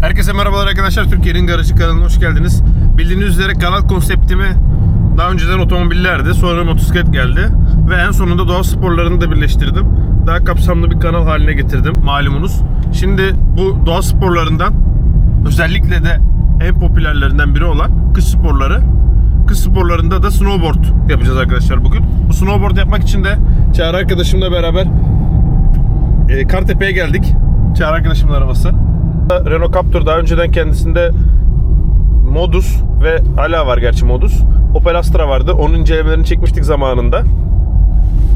Herkese merhabalar arkadaşlar. Türkiye'nin Garajı kanalına hoş geldiniz. Bildiğiniz üzere kanal konseptimi daha önceden otomobillerdi. Sonra motosiklet geldi. Ve en sonunda doğa sporlarını da birleştirdim. Daha kapsamlı bir kanal haline getirdim malumunuz. Şimdi bu doğa sporlarından özellikle de en popülerlerinden biri olan kış sporları. Kış sporlarında da snowboard yapacağız arkadaşlar bugün. Bu snowboard yapmak için de Çağrı arkadaşımla beraber e, Kartepe'ye geldik. Çağrı arkadaşımın arabası. Renault Captur daha önceden kendisinde Modus ve hala var gerçi Modus. Opel Astra vardı. Onun incelemelerini çekmiştik zamanında.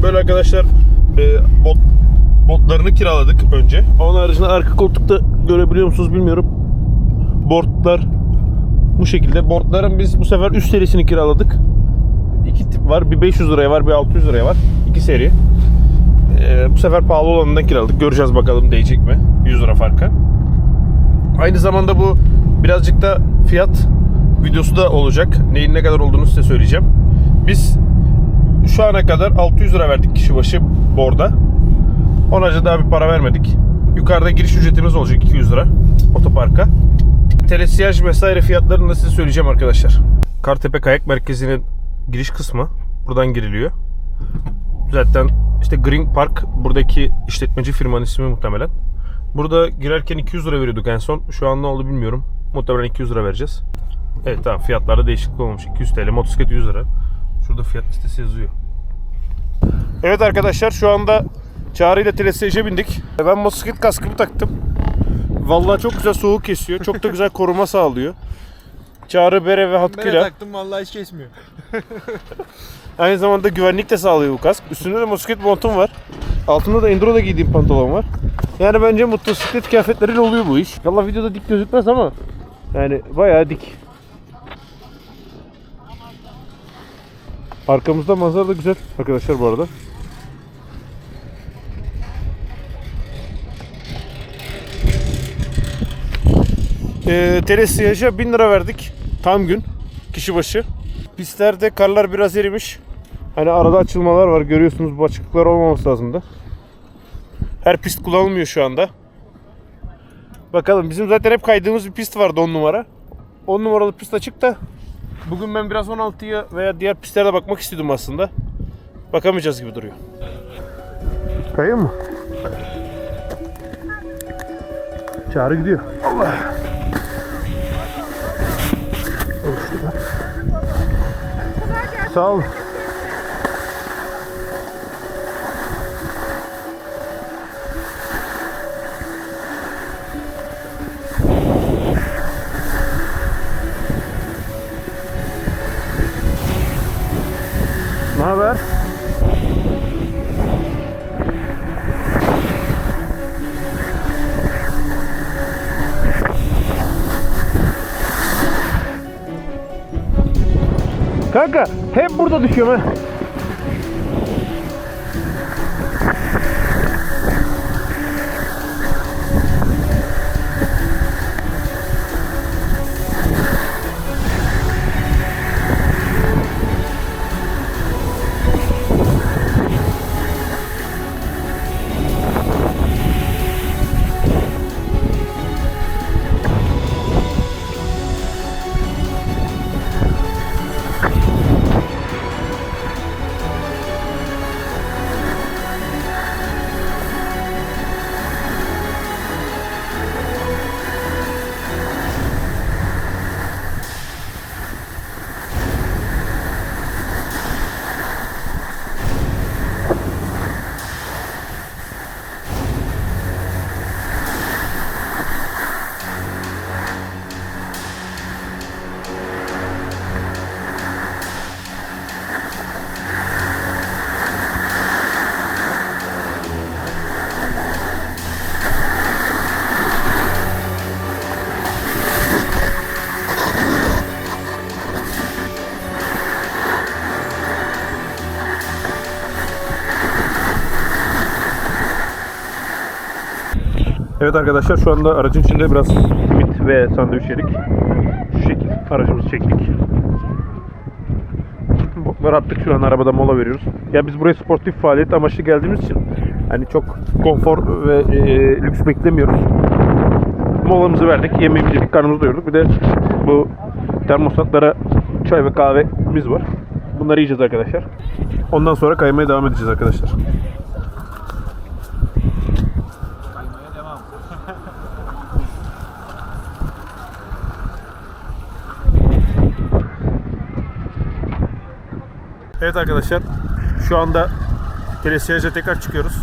Böyle arkadaşlar e, bot, botlarını kiraladık önce. Onun haricinde arka koltukta görebiliyor musunuz bilmiyorum. Boardlar bu şekilde. Boardların biz bu sefer üst serisini kiraladık. İki tip var. Bir 500 liraya var, bir 600 liraya var. İki seri. Ee, bu sefer pahalı olanından kiraladık. Göreceğiz bakalım değecek mi? 100 lira farka. Aynı zamanda bu birazcık da fiyat videosu da olacak. Neyin ne kadar olduğunu size söyleyeceğim. Biz şu ana kadar 600 lira verdik kişi başı borda. Onlarca daha bir para vermedik. Yukarıda giriş ücretimiz olacak 200 lira otoparka. Telesiyaj vesaire fiyatlarını da size söyleyeceğim arkadaşlar. Kartepe Kayak Merkezi'nin giriş kısmı buradan giriliyor. Zaten işte Green Park buradaki işletmeci firmanın ismi muhtemelen. Burada girerken 200 lira veriyorduk en son. Şu an ne oldu bilmiyorum. Muhtemelen 200 lira vereceğiz. Evet tamam fiyatlarda değişiklik olmamış. 200 TL, motosiklet 100 lira. Şurada fiyat listesi yazıyor. Evet arkadaşlar şu anda Çağrı ile telesiyaja bindik. Ben motosiklet kaskımı taktım. Vallahi çok güzel soğuk kesiyor. Çok da güzel koruma sağlıyor. Çağrı bere ve de hatkıyla. taktım vallahi hiç kesmiyor. Aynı zamanda güvenlik de sağlıyor bu kask. Üstünde de motosiklet montum var. Altında da enduro da giydiğim pantolon var. Yani bence motosiklet kıyafetleriyle oluyor bu iş. Valla videoda dik gözükmez ama yani bayağı dik. Arkamızda manzara da güzel arkadaşlar bu arada. Ee, telesiyaja 1000 lira verdik. Tam gün. Kişi başı. Pistlerde karlar biraz erimiş. Hani arada açılmalar var. Görüyorsunuz bu açıklıklar olmaması lazım da. Her pist kullanılmıyor şu anda. Bakalım bizim zaten hep kaydığımız bir pist vardı 10 numara. 10 numaralı pist açık da bugün ben biraz 16'ya veya diğer pistlere bakmak istiyordum aslında. Bakamayacağız gibi duruyor. Kayıyor mu? Çağrı gidiyor. Allah. salve. Hep burada düşüyorum ha. Evet arkadaşlar şu anda aracın içinde biraz simit ve sandviç yedik. Şu şekil aracımızı çektik. Botları attık şu an arabada mola veriyoruz. Ya biz buraya sportif faaliyet amaçlı geldiğimiz için hani çok konfor ve e, lüks beklemiyoruz. molamızı verdik. Yemeğimizi yedik, karnımızı doyurduk. Bir de bu termosatlara çay ve kahvemiz var. Bunları yiyeceğiz arkadaşlar. Ondan sonra kaymaya devam edeceğiz arkadaşlar. Evet arkadaşlar şu anda telesiyaja tekrar çıkıyoruz.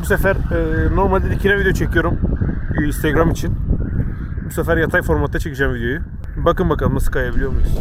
Bu sefer e, normalde dikine video çekiyorum e, Instagram için. Bu sefer yatay formatta çekeceğim videoyu. Bakın bakalım nasıl kayabiliyor muyuz?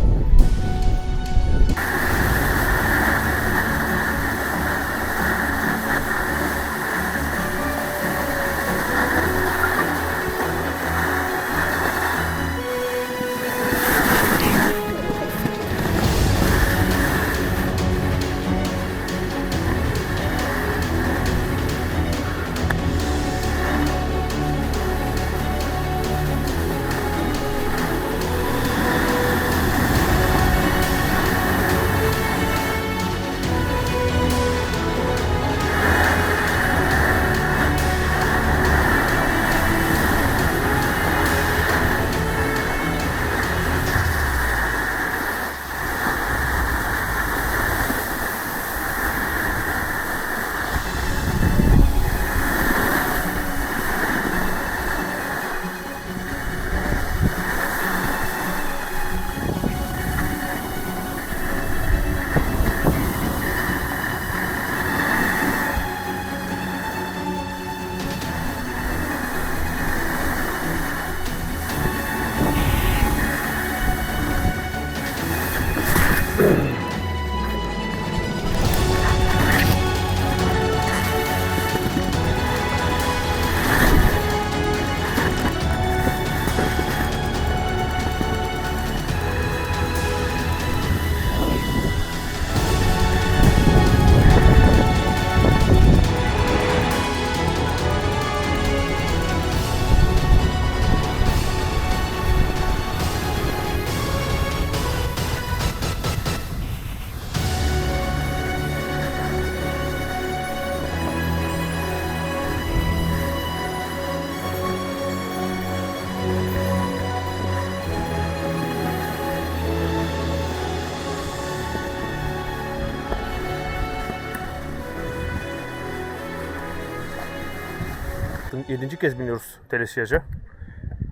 Yedinci kez biniyoruz telesiyaja.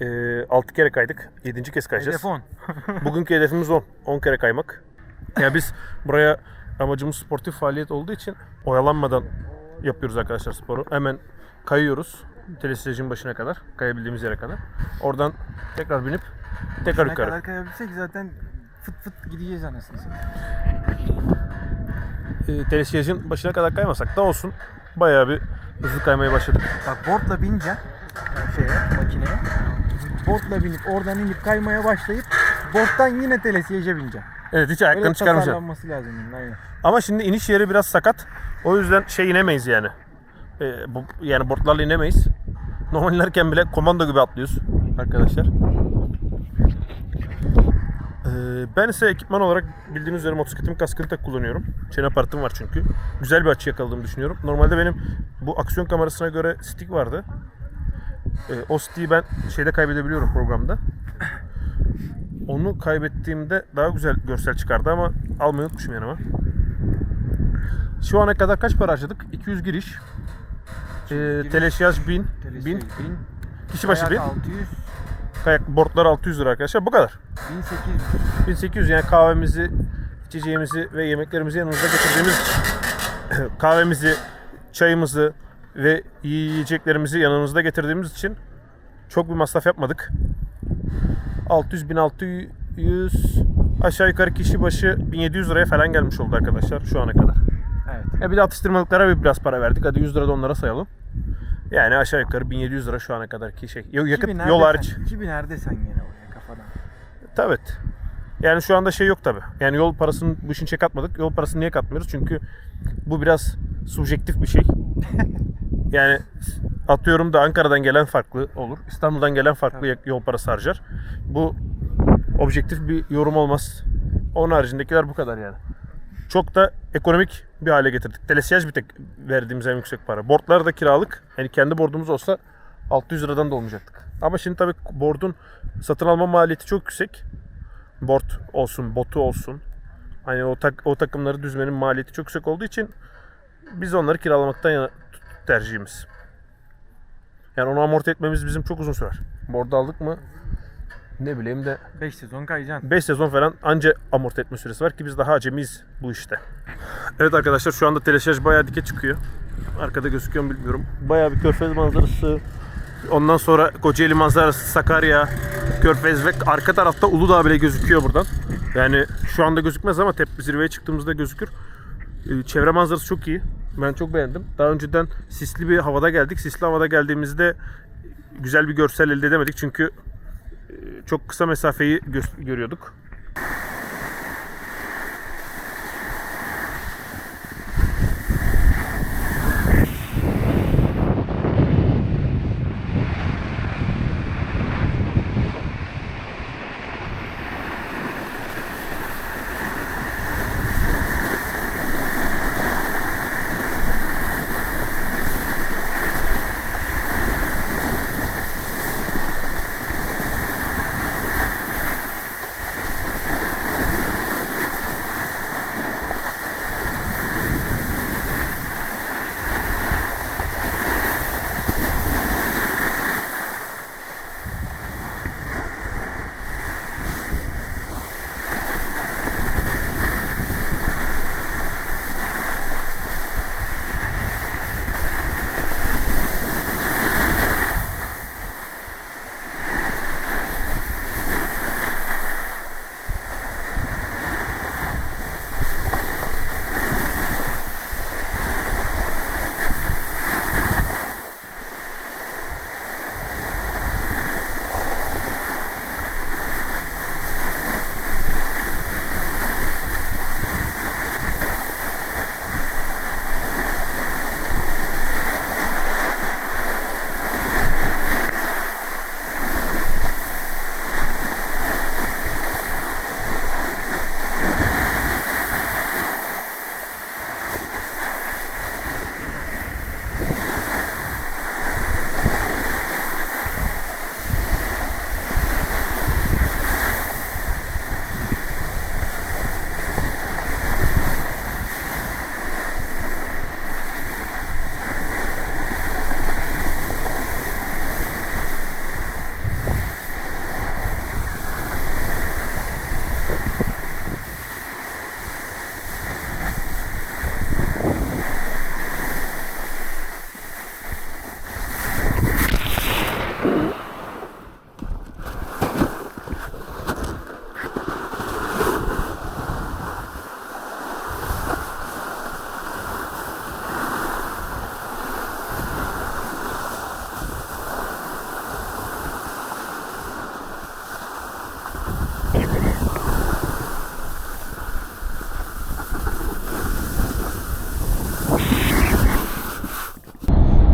Ee, 6 kere kaydık. 7. kez kayacağız. Telefon. Bugünkü hedefimiz 10. 10 kere kaymak. Ya biz buraya amacımız sportif faaliyet olduğu için oyalanmadan yapıyoruz arkadaşlar sporu. Hemen kayıyoruz. Telesiyajın başına kadar. Kayabildiğimiz yere kadar. Oradan tekrar binip tekrar Ne yukarı. kadar kayabilsek zaten fıt fıt gideceğiz anasını satayım. Telesiyajın başına kadar kaymasak da olsun. Bayağı bir hızlı kaymaya başladık. Bak boardla bineceksin şeye, makineye. Boardla binip oradan inip kaymaya başlayıp boarddan yine telesiyeje bineceksin. Evet hiç Öyle ayaklarını çıkarmayacağım. tasarlanması lazım bunun aynen. Ama şimdi iniş yeri biraz sakat. O yüzden şey inemeyiz yani. Ee, bu, yani botlarla inemeyiz. Normal inerken bile komando gibi atlıyoruz arkadaşlar. Ee, ben ise ekipman olarak bildiğiniz üzere motosikletimin kaskını tek kullanıyorum. Çene aparatım var çünkü. Güzel bir açı yakaladığımı düşünüyorum. Normalde benim bu aksiyon kamerasına göre stick vardı. Ee, o stick'i ben şeyde kaybedebiliyorum programda. Onu kaybettiğimde daha güzel görsel çıkardı ama almayı unutmuşum yanıma. Şu ana kadar kaç para harcadık? 200 giriş. Giriş. teleşiyaj 1000. Telesiye 1000. 1000. Kişi başı 1000. 600, Kayak boardlar 600 lira arkadaşlar. Bu kadar. 1800. 1800 yani kahvemizi, içeceğimizi ve yemeklerimizi yanımızda getirdiğimiz kahvemizi, çayımızı ve yiyeceklerimizi yanımızda getirdiğimiz için çok bir masraf yapmadık. 600 1600 aşağı yukarı kişi başı 1700 liraya falan gelmiş oldu arkadaşlar şu ana kadar. Evet. Ya bir de atıştırmalıklara bir biraz para verdik. Hadi 100 lira da onlara sayalım. Yani aşağı yukarı 1700 lira şu ana kadarki şey. Yakıt 2000 yol hariç. sen? 2000 nerede sen gene oraya kafadan. Tabii. Yani şu anda şey yok tabi. Yani yol parasını bu işin içine katmadık. Yol parasını niye katmıyoruz? Çünkü bu biraz subjektif bir şey. yani atıyorum da Ankara'dan gelen farklı olur. İstanbul'dan gelen farklı yol parası harcar. Bu objektif bir yorum olmaz. Onun haricindekiler bu kadar yani. Çok da ekonomik bir hale getirdik. Telesiyaj bir tek verdiğimiz en yüksek para. Boardlar da kiralık. Yani kendi boardumuz olsa 600 liradan da olmayacaktık. Ama şimdi tabii board'un satın alma maliyeti çok yüksek. Board olsun, botu olsun. Hani o, tak, o takımları düzmenin maliyeti çok yüksek olduğu için biz onları kiralamaktan yana tercihimiz. Yani onu amorti etmemiz bizim çok uzun sürer. Board'u aldık mı ne bileyim de 5 sezon kayacaksın. 5 sezon falan anca amorti etme süresi var ki biz daha acemiyiz bu işte. Evet arkadaşlar şu anda teleşarj bayağı dike çıkıyor. Arkada gözüküyor mu bilmiyorum. Bayağı bir körfez manzarası. Ondan sonra Kocaeli manzarası, Sakarya, Körfez ve arka tarafta Uludağ bile gözüküyor buradan. Yani şu anda gözükmez ama tepe zirveye çıktığımızda gözükür. Ee, Çevre manzarası çok iyi. Ben çok beğendim. Daha önceden sisli bir havada geldik. Sisli havada geldiğimizde güzel bir görsel elde edemedik çünkü çok kısa mesafeyi gö- görüyorduk.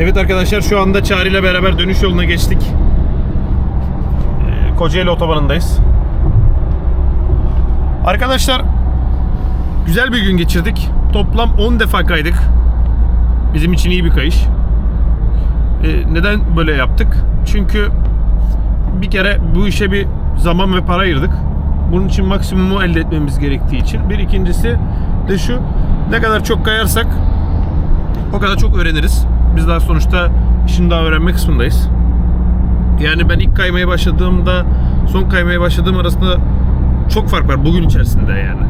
Evet arkadaşlar şu anda Çağrı ile beraber dönüş yoluna geçtik. Ee, Kocaeli otobanındayız. Arkadaşlar güzel bir gün geçirdik. Toplam 10 defa kaydık. Bizim için iyi bir kayış. Ee, neden böyle yaptık? Çünkü bir kere bu işe bir zaman ve para ayırdık. Bunun için maksimumu elde etmemiz gerektiği için. Bir ikincisi de şu. Ne kadar çok kayarsak o kadar çok öğreniriz. Biz daha sonuçta işin daha öğrenme kısmındayız. Yani ben ilk kaymaya başladığımda son kaymaya başladığım arasında çok fark var bugün içerisinde yani.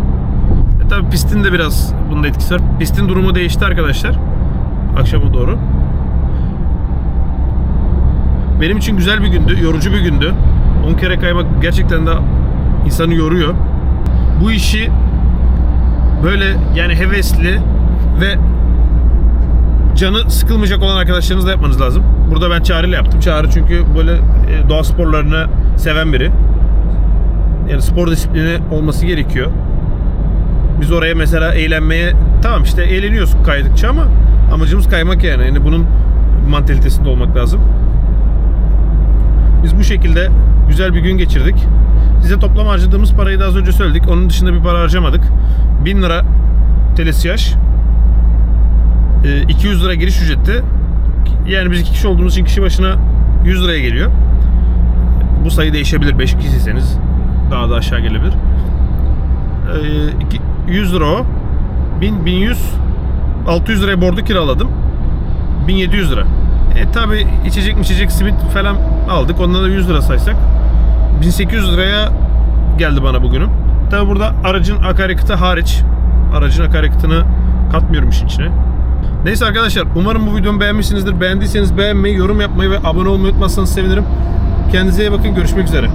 E tabi pistin de biraz bunda etkisi var. Pistin durumu değişti arkadaşlar. Akşama doğru. Benim için güzel bir gündü, yorucu bir gündü. 10 kere kaymak gerçekten de insanı yoruyor. Bu işi böyle yani hevesli ve canı sıkılmayacak olan arkadaşlarınızla yapmanız lazım. Burada ben Çağrı ile yaptım. Çağrı çünkü böyle e, doğa sporlarını seven biri. Yani spor disiplini olması gerekiyor. Biz oraya mesela eğlenmeye tamam işte eğleniyoruz kaydıkça ama amacımız kaymak yani. Yani bunun mantalitesinde olmak lazım. Biz bu şekilde güzel bir gün geçirdik. Size toplam harcadığımız parayı da az önce söyledik. Onun dışında bir para harcamadık. 1000 lira telesiyaj. Ee, 200 lira giriş ücreti. Yani biz iki kişi olduğumuz için kişi başına 100 liraya geliyor. bu sayı değişebilir. 5 kişiyseniz daha da aşağı gelebilir. Ee, iki- 100 lira o. 1000, 1100, 600 liraya bordu kiraladım. 1700 lira. E tabi içecek mi içecek simit falan aldık. Ondan da 100 lira saysak. 1800 liraya geldi bana bugünüm. Tabi burada aracın akaryakıtı hariç. Aracın akaryakıtını katmıyorum işin içine. Neyse arkadaşlar umarım bu videomu beğenmişsinizdir. Beğendiyseniz beğenmeyi, yorum yapmayı ve abone olmayı unutmazsanız sevinirim. Kendinize iyi bakın. Görüşmek üzere.